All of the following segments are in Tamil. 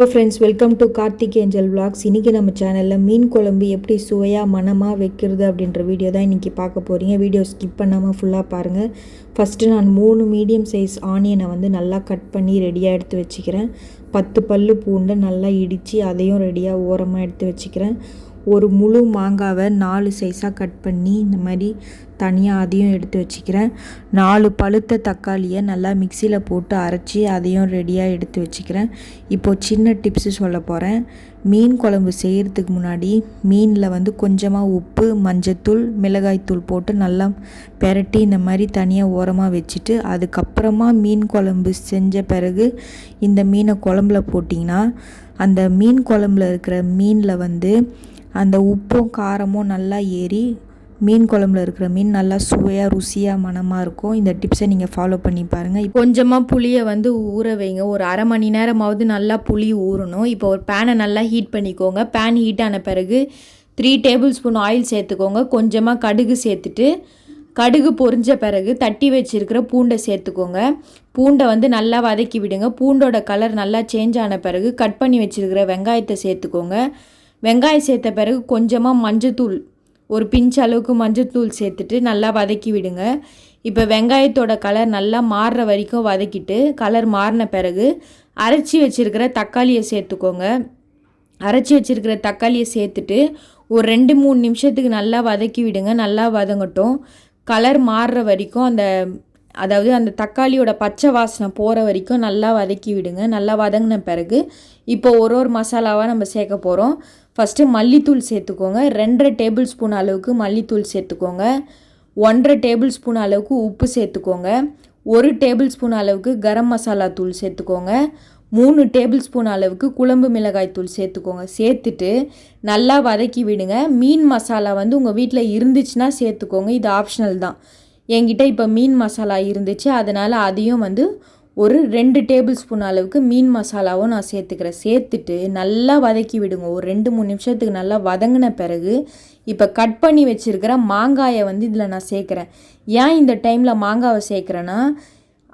Hello friends welcome to Karthik angel vlogs இன்றைக்கி நம்ம சேனலில் மீன் குழம்பு எப்படி சுவையாக மனமாக வைக்கிறது அப்படின்ற வீடியோ தான் இன்றைக்கி பார்க்க போகிறீங்க வீடியோ ஸ்கிப் பண்ணாமல் ஃபுல்லாக பாருங்கள் ஃபஸ்ட்டு நான் மூணு மீடியம் சைஸ் ஆனியனை வந்து நல்லா கட் பண்ணி ரெடியாக எடுத்து வச்சுக்கிறேன். பத்து பல்லு பூண்டை நல்லா இடித்து அதையும் ரெடியாக ஓரமாக எடுத்து வச்சுக்கிறேன். ஒரு முழு மாங்காவை நாலு சைஸாக கட் பண்ணி இந்த மாதிரி தனியாக அதையும் எடுத்து வச்சுக்கிறேன். நாலு பழுத்த தக்காளியை நல்லா மிக்சியில் போட்டு அரைச்சி அதையும் ரெடியாக எடுத்து வச்சுக்கிறேன். இப்போது சின்ன டிப்ஸு சொல்ல போகிறேன் மீன் குழம்பு செய்கிறதுக்கு முன்னாடி மீனில் வந்து கொஞ்சமாக உப்பு மஞ்சத்தூள் மிளகாய்த்தூள் போட்டு நல்லா பெரட்டி இந்த மாதிரி தனியாக ஓரமாக வச்சுட்டு அதுக்கப்புறமா மீன் குழம்பு செஞ்ச பிறகு இந்த மீனை குழம்புல போட்டிங்கன்னா அந்த மீன் குழம்புல இருக்கிற மீனில் வந்து அந்த உப்பும் காரமும் நல்லா ஏறி மீன் குழம்புல இருக்கிற மீன் நல்லா சுவையாக ருசியாக மணமாக இருக்கும். இந்த டிப்ஸை நீங்கள் ஃபாலோ பண்ணி பாருங்கள் கொஞ்சமாக புளியை வந்து ஊற வைங்க. ஒரு அரை மணி நேரமாவது நல்லா புளி ஊறணும். இப்போ ஒரு பேனை நல்லா ஹீட் பண்ணிக்கோங்க. பேன் ஹீட் ஆன பிறகு த்ரீ டேபிள் ஸ்பூன் ஆயில் சேர்த்துக்கோங்க. கொஞ்சமாக கடுகு சேர்த்துட்டு கடுகு பொரிஞ்ச பிறகு தட்டி வச்சிருக்கிற பூண்டை சேர்த்துக்கோங்க. பூண்டை வந்து நல்லா வதக்கி விடுங்க. பூண்டோட கலர் நல்லா சேஞ்ச் ஆன பிறகு கட் பண்ணி வச்சிருக்கிற வெங்காயத்தை சேர்த்துக்கோங்க. வெங்காயம் சேர்த்த பிறகு கொஞ்சமாக மஞ்சத்தூள் ஒரு பிஞ்ச் அளவுக்கு மஞ்சத்தூள் சேர்த்துட்டு நல்லா வதக்கி விடுங்க. இப்போ வெங்காயத்தோட கலர் நல்லா மாறுற வரைக்கும் வதக்கிட்டு கலர் மாறின பிறகு அரைச்சி வச்சுருக்கிற தக்காளியை சேர்த்துக்கோங்க. அரைச்சி வச்சிருக்கிற தக்காளியை சேர்த்துட்டு ஒரு ரெண்டு மூணு நிமிஷத்துக்கு நல்லா வதக்கி விடுங்க. நல்லா வதங்கட்டும். கலர் மாறுற வரைக்கும் அந்த அதாவது அந்த தக்காளியோட பச்சை வாசனை போகிற வரைக்கும் நல்லா வதக்கி விடுங்க. நல்லா வதங்கின பிறகு இப்போ ஒரு ஒரு மசாலாவாக நம்ம சேர்க்க போகிறோம் ஃபஸ்ட்டு மல்லித்தூள் சேர்த்துக்கோங்க. ரெண்டரை டேபிள் ஸ்பூன் அளவுக்கு மல்லித்தூள் சேர்த்துக்கோங்க. ஒன்றரை டேபிள் ஸ்பூன் அளவுக்கு உப்பு சேர்த்துக்கோங்க. ஒரு டேபிள் ஸ்பூன் அளவுக்கு கரம் மசாலா தூள் சேர்த்துக்கோங்க. மூணு டேபிள் ஸ்பூன் அளவுக்கு குழம்பு மிளகாய் தூள் சேர்த்துக்கோங்க. சேர்த்துட்டு நல்லா வதக்கி விடுங்க. மீன் மசாலா வந்து உங்கள் வீட்டில் இருந்துச்சுன்னா சேர்த்துக்கோங்க. இது ஆப்ஷனல் தான். என்கிட்ட இப்போ மீன் மசாலா இருந்துச்சு. அதனால் அதையும் வந்து ஒரு ரெண்டு டேபிள் ஸ்பூன் அளவுக்கு மீன் மசாலாவும் நான் சேர்த்துக்கிறேன். சேர்த்துட்டு நல்லா வதக்கி விடுங்க. ஒரு ரெண்டு மூணு நிமிஷத்துக்கு நல்லா வதங்கின பிறகு இப்போ கட் பண்ணி வச்சுருக்கிற மாங்காயை வந்து இதில் நான் சேர்க்குறேன். ஏன் இந்த டைமில் மாங்காவை சேர்க்குறேன்னா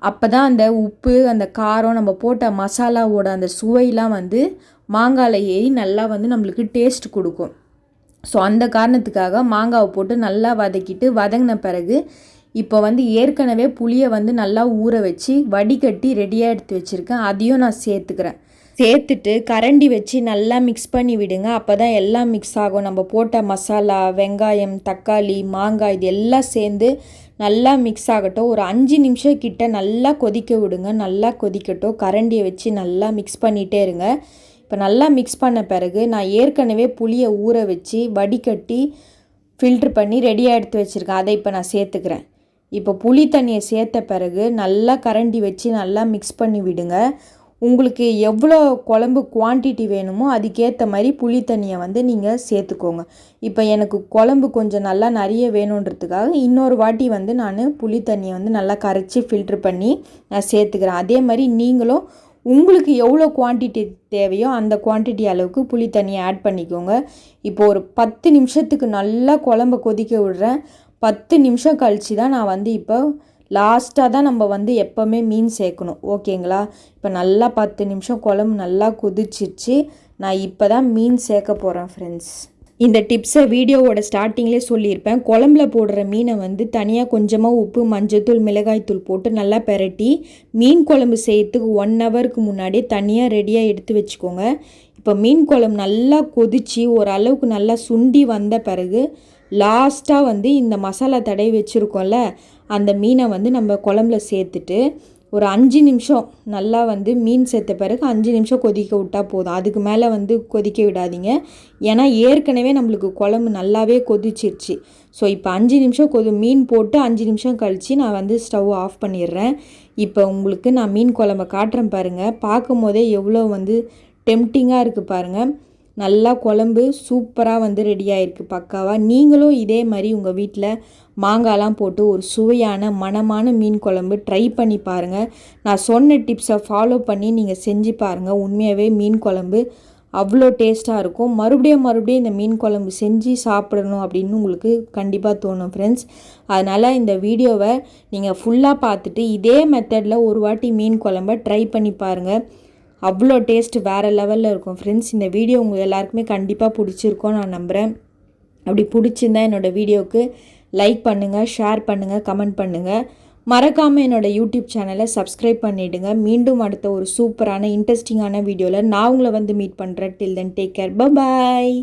அப்போ தான் அந்த உப்பு அந்த காரம் நம்ம போட்ட மசாலாவோட அந்த சுவையெலாம் வந்து மாங்காயில் ஏறி நல்லா வந்து நம்மளுக்கு டேஸ்ட் கொடுக்கும். ஸோ அந்த காரணத்துக்காக மாங்காவை போட்டு நல்லா வதக்கிட்டு வதங்கின பிறகு இப்போ வந்து ஏற்கனவே புளியை வந்து நல்லா ஊற வச்சு வடிகட்டி ரெடியாக எடுத்து வச்சுருக்கேன். அதையும் நான் சேர்த்துக்கிறேன். சேர்த்துட்டு கரண்டி வச்சு நல்லா மிக்ஸ் பண்ணி விடுங்க. அப்போ தான் எல்லாம் மிக்ஸ் ஆகும். நம்ம போட்ட மசாலா வெங்காயம் தக்காளி மாங்காய் இது எல்லாம் சேர்ந்து நல்லா மிக்ஸ் ஆகட்டும். ஒரு அஞ்சு நிமிஷம் கிட்ட நல்லா கொதிக்க விடுங்க. நல்லா கொதிக்கட்டும். கரண்டியை வச்சு நல்லா மிக்ஸ் பண்ணிகிட்டே இருங்க. இப்போ நல்லா மிக்ஸ் பண்ண பிறகு நான் ஏற்கனவே புளியை ஊற வச்சு வடிகட்டி ஃபில்ட்ரு பண்ணி ரெடியாக எடுத்து வச்சுருக்கேன். அதை இப்போ நான் சேர்த்துக்கிறேன். இப்போ புளி தண்ணியை சேர்த்த பிறகு நல்லா கரண்டி வச்சு நல்லா மிக்ஸ் பண்ணி விடுங்க. உங்களுக்கு எவ்வளோ குழம்பு குவான்டிட்டி வேணுமோ அதுக்கேற்ற மாதிரி புளி தண்ணியை வந்து நீங்கள் சேர்த்துக்கோங்க. இப்போ எனக்கு குழம்பு கொஞ்சம் நல்லா நிறைய வேணுன்றதுக்காக இன்னொரு வாட்டி வந்து நான் புளி தண்ணியை வந்து நல்லா கரைச்சி ஃபில்ட்ரு பண்ணி நான் சேர்த்துக்கிறேன். அதே மாதிரி நீங்களும் உங்களுக்கு எவ்வளோ குவான்டிட்டி தேவையோ அந்த குவான்டிட்டி அளவுக்கு புளி தண்ணியை ஆட் பண்ணிக்கோங்க. இப்போ ஒரு பத்து நிமிஷத்துக்கு நல்லா குழம்ப கொதிக்க விடுறேன். பத்து நிமிஷம் கழித்து தான் நான் வந்து இப்போ லாஸ்ட்டாக தான் நம்ம வந்து எப்போவுமே மீன் சேர்க்கணும். ஓகேங்களா? இப்போ நல்லா பத்து நிமிஷம் குழம்பு நல்லா குதிச்சிச்சு நான் இப்போ தான் மீன் சேர்க்க போகிறேன் ஃப்ரெண்ட்ஸ் இந்த டிப்ஸை வீடியோவோட ஸ்டார்டிங்லேயே சொல்லியிருப்பேன். குழம்புல போடுற மீனை வந்து தனியாக கொஞ்சமாக உப்பு மஞ்சத்தூள் மிளகாய்த்தூள் போட்டு நல்லா பெரட்டி மீன் குழம்பு செய்யறதுக்கு ஒன் ஹவருக்கு முன்னாடியே தனியாக ரெடியாக எடுத்து வச்சுக்கோங்க. இப்போ மீன் குழம்பு நல்லா கொதித்து ஓரளவுக்கு நல்லா சுண்டி வந்த பிறகு லாஸ்ட்டாக வந்து இந்த மசாலா தடவி வச்சுருக்கோம்ல அந்த மீனை வந்து நம்ம குழம்புல சேர்த்துட்டு ஒரு அஞ்சு நிமிஷம் நல்லா வந்து மீன் சேர்த்த பிறகு அஞ்சு நிமிஷம் கொதிக்க விட்டால் போதும். அதுக்கு மேலே வந்து கொதிக்க விடாதீங்க. ஏன்னா ஏற்கனவே நம்மளுக்கு குழம்பு நல்லாவே கொதிச்சிருச்சு. ஸோ இப்போ அஞ்சு நிமிஷம் கொதி மீன் போட்டு அஞ்சு நிமிஷம் கழித்து நான் வந்து ஸ்டவ் ஆஃப் பண்ணிடுறேன். இப்போ உங்களுக்கு நான் மீன் குழம்ப காட்டுறேன் பாருங்கள் பார்க்கும் போதே எவ்வளோ வந்து டெம்டிங்காக இருக்குது பாருங்கள் நல்லா குழம்பு சூப்பராக வந்து ரெடி ஆகிருக்கு பக்காவாக நீங்களும் இதே மாதிரி உங்கள் வீட்டில் மாங்காய்லாம் போட்டு ஒரு சுவையான மணமான மீன் குழம்பு ட்ரை பண்ணி பாருங்கள் நான் சொன்ன டிப்ஸை ஃபாலோ பண்ணி நீங்கள் செஞ்சு பாருங்கள் உண்மையாகவே மீன் குழம்பு அவ்வளோ டேஸ்ட்டாக இருக்கும். மறுபடியும் மறுபடியும் இந்த மீன் குழம்பு செஞ்சு சாப்பிடணும் அப்படின்னு உங்களுக்கு கண்டிப்பாக தோணும் ஃப்ரெண்ட்ஸ் அதனால் இந்த வீடியோவை நீங்கள் ஃபுல்லாக பார்த்துட்டு இதே மெத்தடில் ஒரு வாட்டி மீன் குழம்ப ட்ரை பண்ணி பாருங்கள் அவ்வளோ டேஸ்ட் வேறு லெவலில் இருக்கும். ஃப்ரெண்ட்ஸ் இந்த வீடியோ உங்கள் எல்லாருக்குமே கண்டிப்பாக பிடிச்சிருக்கோம் நான் நம்புகிறேன் அப்படி பிடிச்சிருந்தா என்னோடய வீடியோவுக்கு லைக் பண்ணுங்கள் ஷேர் பண்ணுங்கள் கமெண்ட் பண்ணுங்கள் மறக்காமல் என்னோடய யூடியூப் சேனலை சப்ஸ்கிரைப் பண்ணிவிடுங்க மீண்டும் அடுத்த ஒரு சூப்பரான இன்ட்ரெஸ்டிங்கான வீடியோவில் நான் உங்களை வந்து மீட் பண்ணுறேன் till then take care bye